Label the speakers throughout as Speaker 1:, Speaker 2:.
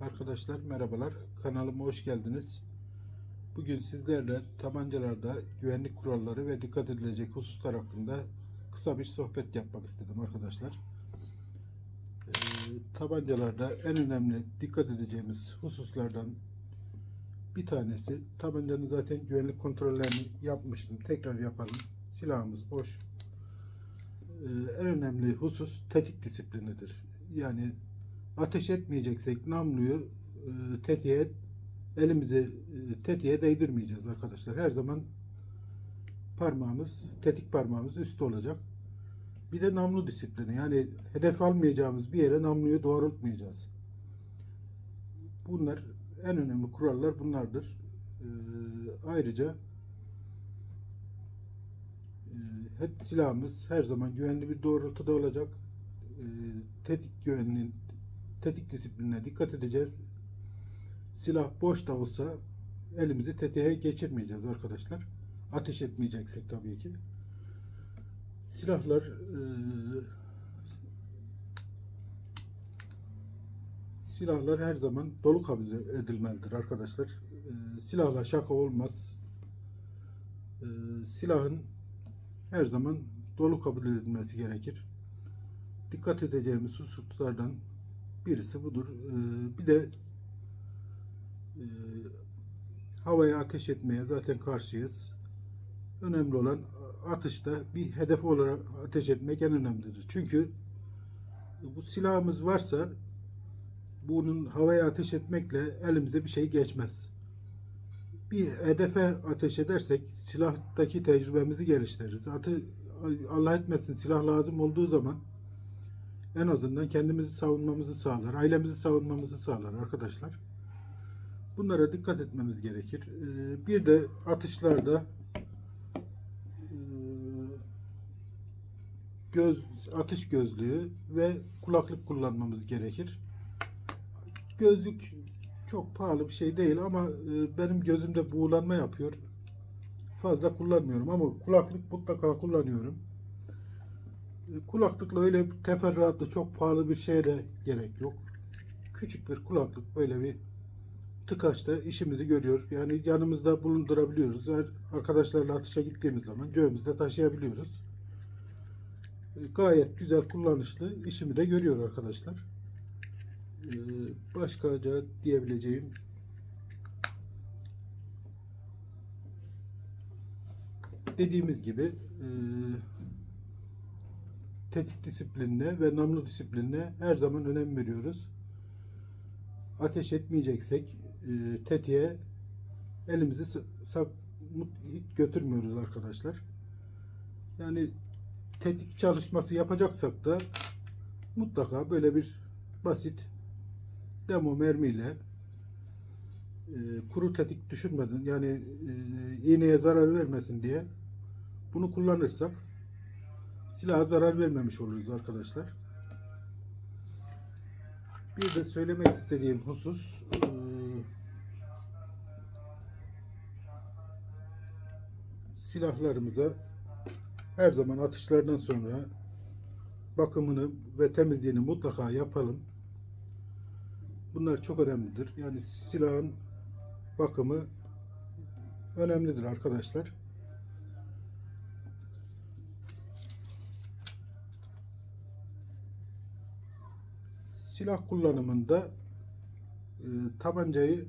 Speaker 1: Arkadaşlar merhabalar. Kanalıma hoş geldiniz. Bugün sizlerle tabancalarda güvenlik kuralları ve dikkat edilecek hususlar hakkında kısa bir sohbet yapmak istedim arkadaşlar. Ee, tabancalarda en önemli dikkat edeceğimiz hususlardan bir tanesi tabancanın zaten güvenlik kontrollerini yapmıştım. Tekrar yapalım. Silahımız boş. Ee, en önemli husus tetik disiplinidir. Yani ateş etmeyeceksek namluyu e, tetiğe elimizi e, tetiğe değdirmeyeceğiz arkadaşlar. Her zaman parmağımız, tetik parmağımız üstte olacak. Bir de namlu disiplini. Yani hedef almayacağımız bir yere namluyu doğrultmayacağız. Bunlar en önemli kurallar bunlardır. E, ayrıca e, hep silahımız her zaman güvenli bir doğrultuda olacak. E, tetik güvenliğin tetik disiplinine dikkat edeceğiz. Silah boş da olsa elimizi tetiğe geçirmeyeceğiz arkadaşlar. Ateş etmeyeceksek tabii ki. Silahlar e, silahlar her zaman dolu kabul edilmelidir arkadaşlar. E, silahla şaka olmaz. E, silahın her zaman dolu kabul edilmesi gerekir. Dikkat edeceğimiz hususlardan birisi budur. Ee, bir de e, havaya ateş etmeye zaten karşıyız. Önemli olan atışta bir hedef olarak ateş etmek en önemlidir. Çünkü bu silahımız varsa bunun havaya ateş etmekle elimize bir şey geçmez. Bir hedefe ateş edersek silahtaki tecrübemizi geliştiririz. Atı Allah etmesin silah lazım olduğu zaman en azından kendimizi savunmamızı sağlar, ailemizi savunmamızı sağlar arkadaşlar. Bunlara dikkat etmemiz gerekir. Ee, Bir de atışlarda e, göz atış gözlüğü ve kulaklık kullanmamız gerekir. Gözlük çok pahalı bir şey değil ama e, benim gözümde buğulanma yapıyor. Fazla kullanmıyorum ama kulaklık mutlaka kullanıyorum. Kulaklıkla öyle teferruatlı çok pahalı bir şeye de gerek yok. Küçük bir kulaklık böyle bir tıkaçta işimizi görüyor. Yani yanımızda bulundurabiliyoruz. Eğer arkadaşlarla atışa gittiğimiz zaman cebimizde taşıyabiliyoruz. E, Gayet güzel kullanışlı işimi de görüyor arkadaşlar. E, Başkaca diyebileceğim dediğimiz gibi e, tetik disiplinine ve namlu disiplinine her zaman önem veriyoruz. Ateş etmeyeceksek e, tetiğe elimizi sak götürmüyoruz arkadaşlar. Yani tetik çalışması yapacaksak da mutlaka böyle bir basit demo mermiyle e, kuru tetik düşürmeden yani e, iğneye zarar vermesin diye bunu kullanırsak silaha zarar vermemiş oluruz arkadaşlar. Bir de söylemek istediğim husus e, silahlarımıza her zaman atışlardan sonra bakımını ve temizliğini mutlaka yapalım. Bunlar çok önemlidir. Yani silahın bakımı önemlidir arkadaşlar. Silah kullanımında e, tabancayı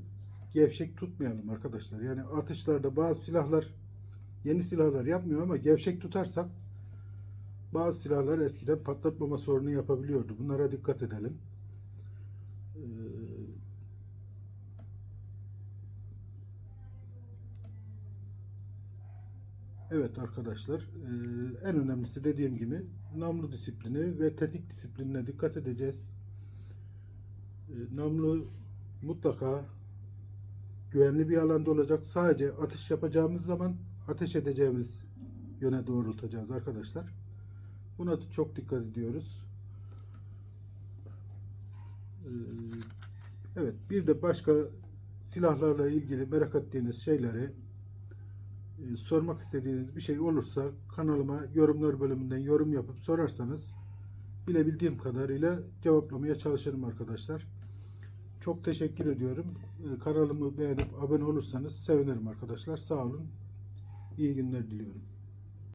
Speaker 1: gevşek tutmayalım arkadaşlar. Yani atışlarda bazı silahlar yeni silahlar yapmıyor ama gevşek tutarsak bazı silahlar eskiden patlatmama sorunu yapabiliyordu. Bunlara dikkat edelim. Ee, Evet arkadaşlar, e, en önemlisi dediğim gibi namlu disiplini ve tetik disiplinine dikkat edeceğiz. E, namlu mutlaka güvenli bir alanda olacak. Sadece atış yapacağımız zaman ateş edeceğimiz yöne doğrultacağız arkadaşlar. Buna da çok dikkat ediyoruz. E, evet, bir de başka silahlarla ilgili merak ettiğiniz şeyleri e, sormak istediğiniz bir şey olursa kanalıma yorumlar bölümünden yorum yapıp sorarsanız bilebildiğim kadarıyla cevaplamaya çalışırım arkadaşlar. çok teşekkür ediyorum. Ee, Kanalımı beğenip abone olursanız sevinirim arkadaşlar. Sağ olun. İyi günler diliyorum.